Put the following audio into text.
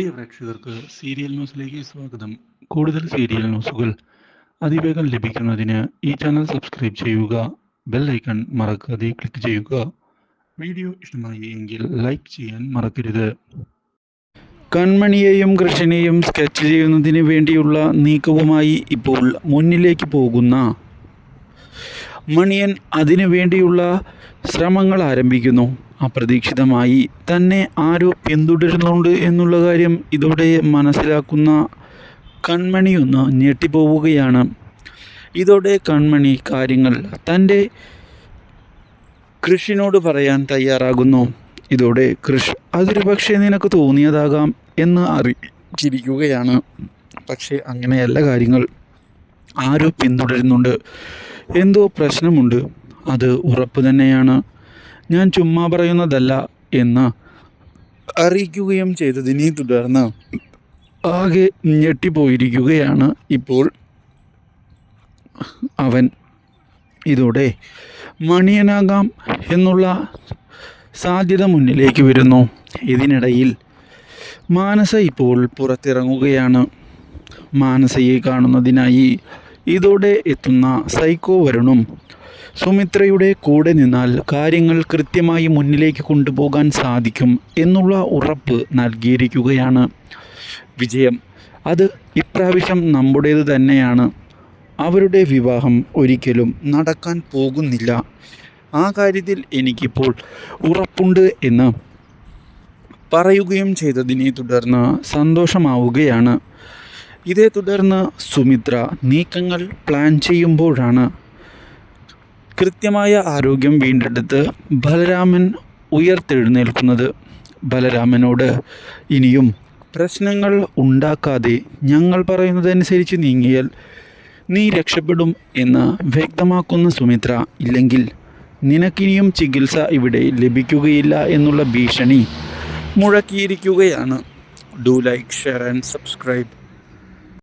പ്രിയ പ്രേക്ഷകർക്ക് സീരിയൽ ന്യൂസിലേക്ക് സ്വാഗതം. കൂടുതൽ സീരിയൽ ന്യൂസുകൾ അതിവേഗം ലഭിക്കുന്നതിന് ഈ ചാനൽ സബ്സ്ക്രൈബ് ചെയ്യുക ബെൽ ഐക്കൺ മറക്കാതെ ക്ലിക്ക് ചെയ്യുക. വീഡിയോ ഇഷ്ടമായി എങ്കിൽ ലൈക്ക് ചെയ്യാൻ മറക്കരുത്. കൺമണിയെയും കൃഷ്ണനെയും സ്കെച്ച് ചെയ്യുന്നതിന് വേണ്ടിയുള്ള നീക്കവുമായി ഇപ്പോൾ മുന്നിലേക്ക് പോകുന്ന മണിയൻ അതിനു വേണ്ടിയുള്ള ശ്രമങ്ങൾ ആരംഭിക്കുന്നു. അപ്രതീക്ഷിതമായി തന്നെ ആരോ പിന്തുടരുന്നുണ്ട് എന്നുള്ള കാര്യം ഇതോടെ മനസ്സിലാക്കുന്ന കൺമണി ഒന്ന് ഞെട്ടിപ്പോവുകയാണ്. ഇതോടെ കൺമണി കാര്യങ്ങൾ തന്റെ കൃഷിനോട് പറയാൻ തയ്യാറാകുന്നു. ഇതോടെ കൃഷ് അതൊരു പക്ഷേ നിനക്ക് തോന്നിയതാകാം എന്ന് അറിയിച്ചിരിക്കുകയാണ്. പക്ഷേ അങ്ങനെയല്ല കാര്യങ്ങൾ. ആരോ പിന്തുടരുന്നുണ്ട്. എന്തോ പ്രശ്നമുണ്ട്. അത് ഉറപ്പ് തന്നെയാണ്. ഞാൻ ചുമ്മാ പറയുന്നതല്ല എന്ന് അറിയിക്കുകയും ചെയ്തതിനെ തുടർന്ന് ആകെ ഞെട്ടിപ്പോയിരിക്കുകയാണ് ഇപ്പോൾ അവൻ. ഇതോടെ മണിയനാകാം എന്നുള്ള സാധ്യത മുന്നിലേക്ക് വരുന്നു. ഇതിനിടയിൽ മാനസ ഇപ്പോൾ പുറത്തിറങ്ങുകയാണ്. മാനസയെ കാണുന്നതിനായി ഇതോടെ എത്തുന്ന സൈക്കോ വരുണും സുമിത്രയുടെ കൂടെ നിന്നാൽ കാര്യങ്ങൾ കൃത്യമായി മുന്നിലേക്ക് കൊണ്ടുപോകാൻ സാധിക്കും എന്നുള്ള ഉറപ്പ് നൽകിയിരിക്കുകയാണ്. വിജയം അത് ഇപ്രാവശ്യം നമ്മുടേത് തന്നെയാണ്. അവരുടെ വിവാഹം ഒരിക്കലും നടക്കാൻ പോകുന്നില്ല. ആ കാര്യത്തിൽ എനിക്കിപ്പോൾ ഉറപ്പുണ്ട് എന്ന് പറയുകയും ചെയ്തതിനെ തുടർന്ന് സന്തോഷമാവുകയാണ്. ഇതേ തുടർന്ന് സുമിത്ര നീക്കങ്ങൾ പ്ലാൻ ചെയ്യുമ്പോഴാണ് കൃത്യമായ ആരോഗ്യം വീണ്ടെടുത്ത് ബലരാമൻ ഉയർത്തെഴുന്നേൽക്കുന്നത്. ബലരാമനോട് ഇനിയും പ്രശ്നങ്ങൾ ഉണ്ടാക്കാതെ ഞങ്ങൾ പറയുന്നതനുസരിച്ച് നീങ്ങിയാൽ നീ രക്ഷപ്പെടും എന്ന് വ്യക്തമാക്കുന്ന സുമിത്ര ഇല്ലെങ്കിൽ നിനക്കിനിയും ചികിത്സ ഇവിടെ ലഭിക്കുകയില്ല എന്നുള്ള ഭീഷണി മുഴക്കിയിരിക്കുകയാണ്. Do like share and subscribe